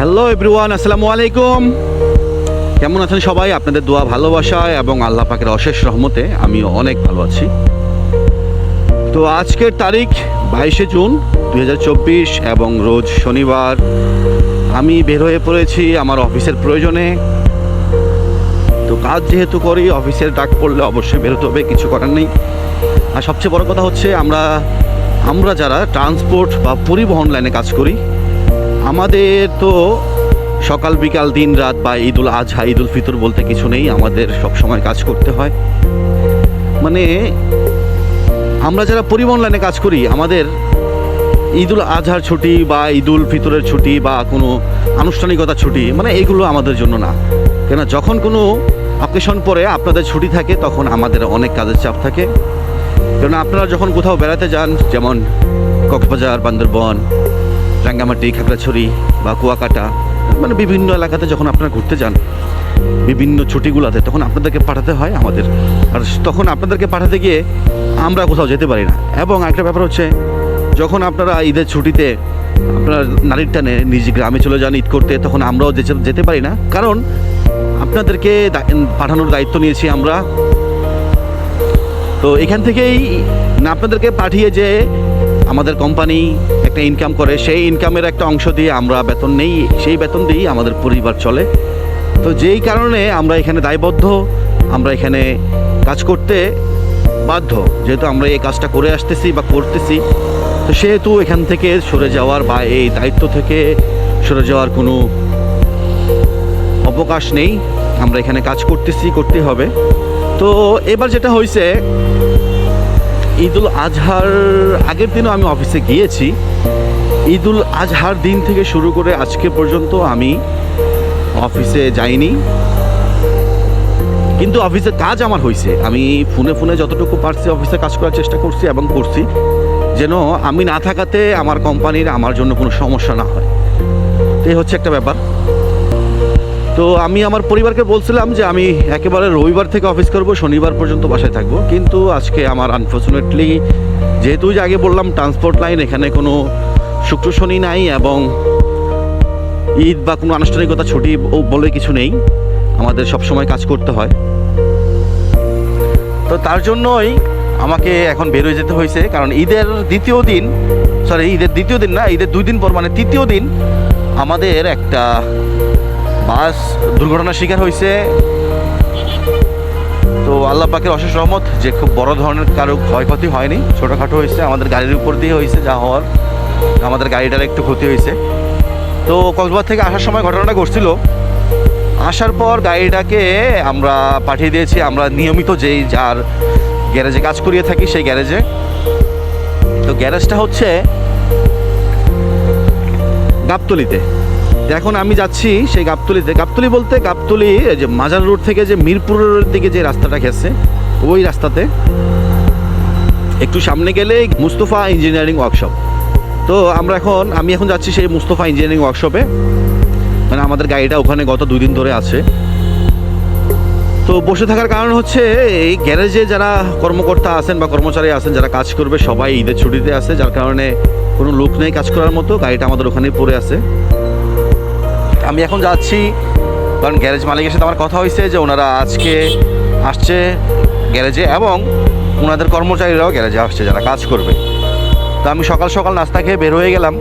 Hello everyone আসসালামু আলাইকুম। কেমন আছেন সবাই? আপনাদের দোয়া ভালোবাসায় এবং আল্লাহ পাকের অশেষ রহমতে আমি অনেক ভালো আছি। তো আজকের তারিখ বাইশে জুন দু হাজার চব্বিশ এবং রোজ শনিবার আমি বের হয়ে পড়েছি আমার অফিসের প্রয়োজনে। তো কাজ যেহেতু করি, অফিসের ডাক পড়লে অবশ্যই বেরোতে হবে, কিছু করার নেই। আর সবচেয়ে বড় কথা হচ্ছে আমরা আমরা যারা ট্রান্সপোর্ট বা পরিবহন লাইনে কাজ করি আমাদের তো সকাল, বিকাল, দিন, রাত বা ঈদুল আজহা, ঈদুল ফিতর বলতে কিছু নেই। আমাদের সব সময় কাজ করতে হয়। মানে আমরা যারা পরিবহন লাইনে কাজ করি, আমাদের ঈদুল আজহার ছুটি বা ঈদুল ফিতরের ছুটি বা কোনো আনুষ্ঠানিকতা ছুটি মানে এগুলো আমাদের জন্য না। কেন যখন কোনো অকেশন পরে আপনাদের ছুটি থাকে, তখন আমাদের অনেক কাজের চাপ থাকে। কারণ আপনারা যখন কোথাও বেড়াতে যান, যেমন কক্সবাজার, বান্দরবন রাঙ্গামাটি, খাগড়াছড়ি বা কুয়াকাটা মানে বিভিন্ন এলাকাতে যখন আপনারা ঘুরতে যান, বিভিন্ন ছুটিগুলোতে তখন আপনাদেরকে পাঠাতে হয় আমাদের। আর তখন আপনাদেরকে পাঠাতে গিয়ে আমরা কোথাও যেতে পারি না। এবং একটা ব্যাপার হচ্ছে, যখন আপনারা ঈদের ছুটিতে আপনার নারীর টানে নিজ গ্রামে চলে যান ঈদ করতে, তখন আমরাও যেতে- পারি না। কারণ আপনাদেরকে পাঠানোর দায়িত্ব নিয়েছি আমরা। তো এখান থেকেই না আপনাদেরকে পাঠিয়ে যে আমাদের কোম্পানি একটা ইনকাম করে, সেই ইনকামের একটা অংশ দিয়ে আমরা বেতন নেই, সেই বেতন দিয়েই আমাদের পরিবার চলে। তো যেই কারণে আমরা এখানে দায়বদ্ধ, আমরা এখানে কাজ করতে বাধ্য, যেহেতু আমরা এই কাজটা করে আসতেছি বা করতেছি। তো সেহেতু এখান থেকে সরে যাওয়ার বা এই দায়িত্ব থেকে সরে যাওয়ার কোনো অবকাশ নেই। আমরা এখানে কাজ করতেছি, করতে হবে। তো এবার যেটা হয়েছে ঈদুল আজহার আগের দিনও আমি অফিসে গিয়েছি। ঈদুল আজহার দিন থেকে শুরু করে আজকে পর্যন্ত আমি অফিসে যাইনি। কিন্তু অফিসে কাজ আমার হয়েছে আমি ফোনে ফোনে যতটুকু পারছি অফিসে কাজ করার চেষ্টা করছি এবং করছি, যেন আমি না থাকাতে আমার কোম্পানির আমার জন্য কোনো সমস্যা না হয়। তো এই হচ্ছে একটা ব্যাপার। তো আমি আমার পরিবারকে বলছিলাম যে আমি একেবারে রবিবার থেকে অফিস করব, শনিবার পর্যন্ত বাসায় থাকব। কিন্তু আজকে আমার আনফর্চুনেটলি যেহেতু যে আগে বললাম ট্রান্সপোর্ট লাইন এখানে কোনো শুক্র শনি নাই এবং ঈদ বা কোনো আনুষ্ঠানিকতা ছুটি বলে কিছু নেই। আমাদের সব সময় কাজ করতে হয়। তো তার জন্যই আমাকে এখন বেরোয় যেতে হয়েছে, কারণ ঈদের দ্বিতীয় দিন সরি ঈদের দ্বিতীয় দিন না, ঈদের দুই দিন পর মানে তৃতীয় দিন আমাদের একটা বাস দুর্ঘটনার শিকার হয়েছে তো আল্লাহ পাকের অশেষ রহমত যে খুব বড় ধরনের কারও ক্ষয়ক্ষতি হয়নি, ছোটোখাটো হয়েছে আমাদের গাড়ির উপর দিয়ে হয়েছে যা হওয়ার, আমাদের গাড়িটার একটু ক্ষতি হয়েছে তো কক্সবাজার থেকে আসার সময় ঘটনাটা ঘটছিল। আসার পর গাড়িটাকে আমরা পাঠিয়ে দিয়েছি, আমরা নিয়মিত যেই যার গ্যারেজে কাজ করিয়ে থাকি সেই গ্যারেজে। তো গ্যারেজটা হচ্ছে গাবতলিতে। এখন আমি যাচ্ছি সেই গাবতলিতে গাবতলি বলতে গাবতলি যে মাজার রোড থেকে যে মিরপুরের দিকে যে রাস্তাটা গেছে, ওই রাস্তাতে একটু সামনে গেলে মুস্তফা ইঞ্জিনিয়ারিং ওয়ার্কশপ। তো আমরা এখন, আমি এখন যাচ্ছি সেই মুস্তফা ইঞ্জিনিয়ারিং ওয়ার্কশপে। মানে আমাদের গাড়িটা ওখানে গত দুই দিন ধরে আছে। তো বসে থাকার কারণ হচ্ছে, এই গ্যারেজে যারা কর্মকর্তা আছেন বা কর্মচারী আছেন, যারা কাজ করবে, সবাই ঈদের ছুটিতে আছে। যার কারণে কোনো লোক নেই কাজ করার মতো, গাড়িটা আমাদের ওখানেই পড়ে আছে। আমি এখন যাচ্ছি, কারণ গ্যারেজ মালিকের সাথে আমার কথা হয়েছে যে ওনারা আজকে আসছে গ্যারেজে এবং ওনাদের কর্মচারীরাও গ্যারেজে আসছে, যারা কাজ করবে। তো আমি সকাল সকাল নাস্তা খেয়ে বের হয়ে গেলাম।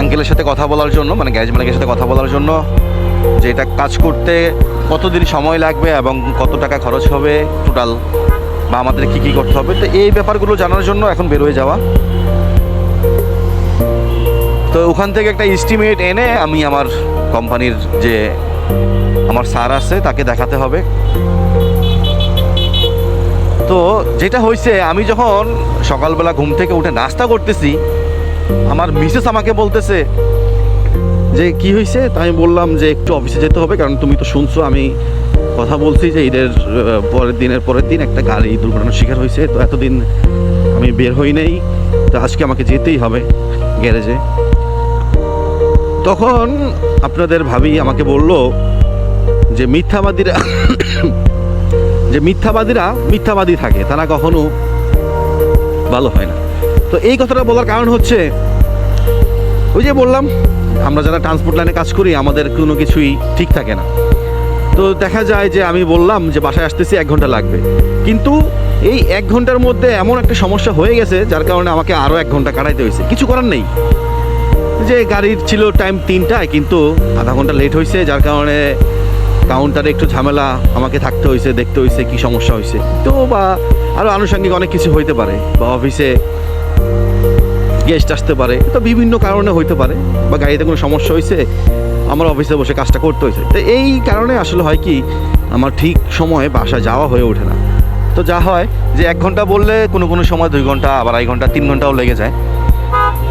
আঙ্কেলের সাথে কথা বলার জন্য মানে গ্যারেজ মালিকের সাথে কথা বলার জন্য, যে এটা কাজ করতে কতদিন সময় লাগবে এবং কত টাকা খরচ হবে টোটাল, বা আমাদের কি কি করতে হবে, তো এই ব্যাপারগুলো জানার জন্য এখন বের হয়ে যাওয়া। তো ওখান থেকে একটা এস্টিমেট এনে আমি আমার কোম্পানির যে আমার স্যার আছে, তাকে দেখাতে হবে। তো যেটা হয়েছে আমি যখন সকালবেলা ঘুম থেকে উঠে নাস্তা করতেছি, আমার মিসেস আমাকে বলতেছে যে, কি হয়েছে তাই আমি বললাম যে, একটু অফিসে যেতে হবে, কারণ তুমি তো শুনছো, আমি কথা বলছি যে, ঈদের পরের দিনের পরের দিন একটা গাড়ি দুর্ঘটনার শিকার হয়েছে তো এতদিন আমি বের হই নাই, তো আজকে আমাকে যেতেই হবে গ্যারেজে। তখন আপনাদের ভাবি আমাকে বলল যে মিথ্যাবাদীরা যে মিথ্যাবাদীরা মিথ্যাবাদী থাকে, তারা কখনো ভালো হয় না। তো এই কথাটা বলার কারণ হচ্ছে, ওই যে বললাম, আমরা যারা ট্রান্সপোর্ট লাইনে কাজ করি, আমাদের কোনো কিছুই ঠিক থাকে না। তো দেখা যায় যে আমি বললাম যে বাসায় আসতেছি, এক ঘণ্টা লাগবে। কিন্তু এই এক ঘণ্টার মধ্যে এমন একটা সমস্যা হয়ে গেছে, যার কারণে আমাকে আরও এক ঘণ্টা কাটাইতে হয়েছে। কিছু করার নেই। যে গাড়ির ছিল টাইম তিনটায়, কিন্তু আধা ঘণ্টা লেট হয়েছে যার কারণে কাউন্টারে একটু ঝামেলা আমাকে থাকতে হয়েছে দেখতে হয়েছে কি সমস্যা হয়েছে তো বা আরও আনুষঙ্গিক অনেক কিছু হইতে পারে, বা অফিসে গেস্ট আসতে পারে, তো বিভিন্ন কারণে হইতে পারে, বা গাড়িতে কোনো সমস্যা হয়েছে আমার অফিসে বসে কাজটা করতে হয়েছে তো এই কারণে আসলে হয় কি, আমার ঠিক সময়ে বাসা যাওয়া হয়ে ওঠে না। তো যা হয় যে এক ঘণ্টা বললে কোনো কোনো সময় দুই ঘণ্টা, আবার আড়াই ঘণ্টা, তিন ঘন্টাও লেগে যায়।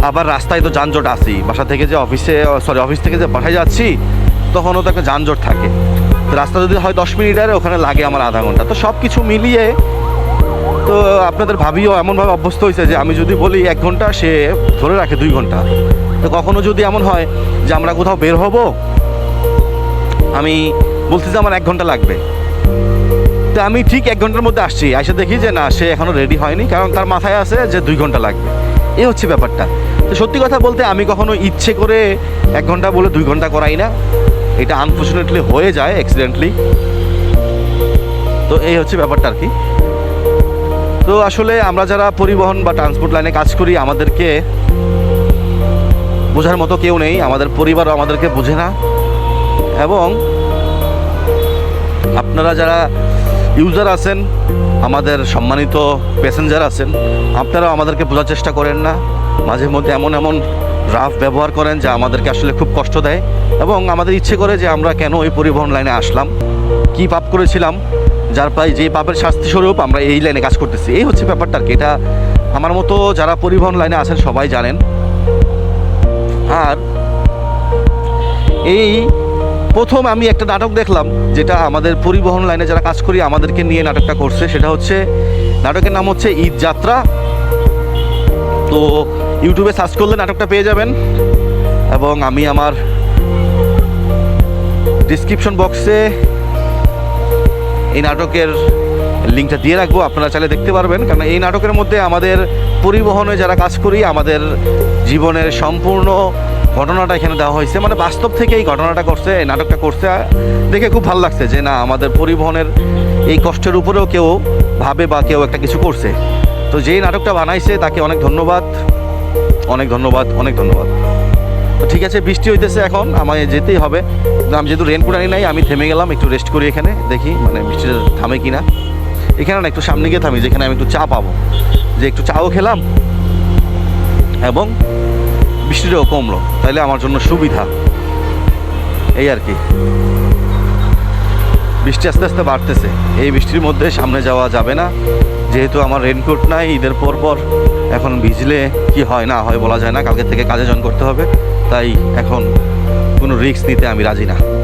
আবার রাস্তায় তো যানজট আসি বাসা থেকে যে অফিসে সরি অফিস থেকে যে বাসায় যাচ্ছি, তখনও তো একটা যানজট থাকে। রাস্তা যদি হয় দশ মিনিটের, ওখানে লাগে আমার আধা ঘণ্টা। তো সব কিছু মিলিয়ে, তো আপনাদের ভাবিও এমনভাবে অভ্যস্ত হয়েছে যে আমি যদি বলি এক ঘণ্টা, সে ধরে রাখে দুই ঘণ্টা। তো কখনো যদি এমন হয় যে আমরা কোথাও বের হব, আমি বলছি যে আমার এক ঘণ্টা লাগবে। তো আমি ঠিক এক ঘণ্টার মধ্যে আসছি। এসে দেখি যে না, সে এখনও রেডি হয়নি, কারণ তার মাথায় আছে যে দুই ঘণ্টা লাগবে। এই হচ্ছে ব্যাপারটা। তো সত্যি কথা বলতে আমি কখনো ইচ্ছে করে এক ঘণ্টা বলে দুই ঘণ্টা করাই না। এটা আনফর্চুনেটলি হয়ে যায় অ্যাক্সিডেন্টলি তো এই হচ্ছে ব্যাপারটা আর কি তো আসলে আমরা যারা পরিবহন বা ট্রান্সপোর্ট লাইনে কাজ করি, আমাদেরকে বোঝার মতো কেউ নেই। আমাদের পরিবারও আমাদেরকে বোঝে না। এবং আপনারা যারা ইউজার আছেন, আমাদের সম্মানিত প্যাসেঞ্জার আছেন, আপনারাও আমাদেরকে বোঝার চেষ্টা করেন না। মাঝে মধ্যে এমন এমন রাফ ব্যবহার করেন যা আমাদেরকে আসলে খুব কষ্ট দেয় এবং আমাদের ইচ্ছে করে যে আমরা কেন এই পরিবহন লাইনে আসলাম, কি পাপ করেছিলাম, যার প্রায় যে পাপের শাস্তি স্বরূপ আমরা এই লাইনে কাজ করতেছি। এই হচ্ছে ব্যাপারটা আর কি। এটা আমার মতো যারা পরিবহন লাইনে আছেন সবাই জানেন। আর এই প্রথম আমি একটা নাটক দেখলাম, যেটা আমাদের পরিবহন লাইনে যারা কাজ করি, আমাদেরকে নিয়ে নাটকটা করছে। সেটা হচ্ছে, নাটকের নাম হচ্ছে ঈদ যাত্রা। তো ইউটিউবে সার্চ করলে নাটকটা পেয়ে যাবেন। এবং আমি আমার ডিসক্রিপশন বক্সে এই নাটকের লিঙ্কটা দিয়ে রাখব, আপনারা চাইলে দেখতে পারবেন। কারণ এই নাটকের মধ্যে আমাদের পরিবহনে যারা কাজ করি, আমাদের জীবনের সম্পূর্ণ ঘটনাটা এখানে দেওয়া হয়েছে। মানে বাস্তব থেকে এই ঘটনাটা করছে, এই নাটকটা করছে। দেখে খুব ভালো লাগছে যে না, আমাদের পরিবহনের এই কষ্টের উপরেও কেউ ভাবে বা কেউ একটা কিছু করছে। তো যেই নাটকটা বানাইছে, তাকে অনেক ধন্যবাদ। অনেক ধন্যবাদ অনেক ধন্যবাদ। তো ঠিক আছে, বৃষ্টি হইতেছে এখন, আমায় যেতেই হবে। আমি যেহেতু রেনকোট আনি নাই, আমি থেমে গেলাম, একটু রেস্ট করি এখানে, দেখি মানে বৃষ্টিটা থামে কি না এখানে না, একটু সামনে গিয়ে থামি, যেখানে আমি একটু চা পাবো। যে একটু চাও খেলাম, এবং বৃষ্টিটাও কমলো, তাইলে আমার জন্য সুবিধা। এই আর কি। বৃষ্টি আস্তে আস্তে বাড়তেছে। এই বৃষ্টির মধ্যে সামনে যাওয়া যাবে না। যেহেতু আমার রেনকোট নাই, ঈদের পর পর এখন ভিজলে কি হয়, না হয় বলা যায় না, কালকে থেকে কাজে জয়েন করতে হবে। তাই এখন কোনো রিস্ক নিতে আমি রাজি না।